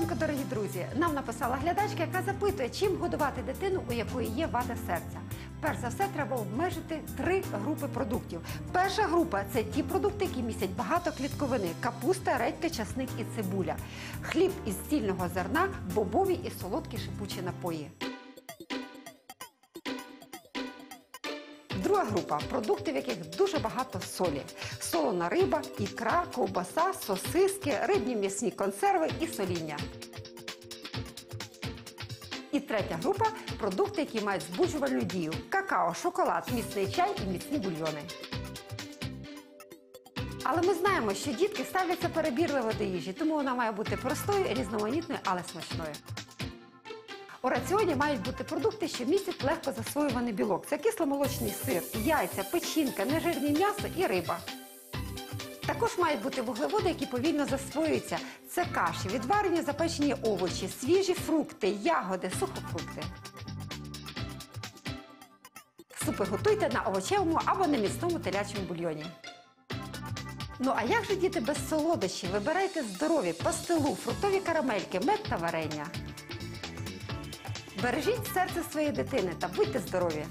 ранку, дорогі друзі. Нам написала глядачка, яка запитує, чим годувати дитину, у якої є вада серця. Перш за все, треба обмежити три групи продуктів. Перша група це ті продукти, які містять багато клітковини: капуста, редька, часник і цибуля, хліб із цільного зерна, бобові і солодкі шипучі напої. Друга група продукти, в яких дуже багато солі: солона риба, ікра, ковбаса, сосиски, рибні м'ясні консерви і соління. І третя група продукти, які мають збуджувальну дію: какао, шоколад, міцний чай і міцні бульйони. Але ми знаємо, що дітки ставляться перебірливо до їжі, тому вона має бути простою, різноманітною, але смачною. У раціоні мають бути продукти, що містять легко засвоюваний білок. Це кисломолочний сир, яйця, печінка, нежирне м'ясо і риба. Також мають бути вуглеводи, які повільно засвоюються. Це каші, відварені запечені овочі, свіжі фрукти, ягоди, сухофрукти. Супи готуйте на овочевому або на міцному телячому бульйоні. Ну а як же діти без солодощів? Вибирайте здорові, пастилу, фруктові карамельки, мед та варення. Бережіть серце своєї дитини та будьте здорові!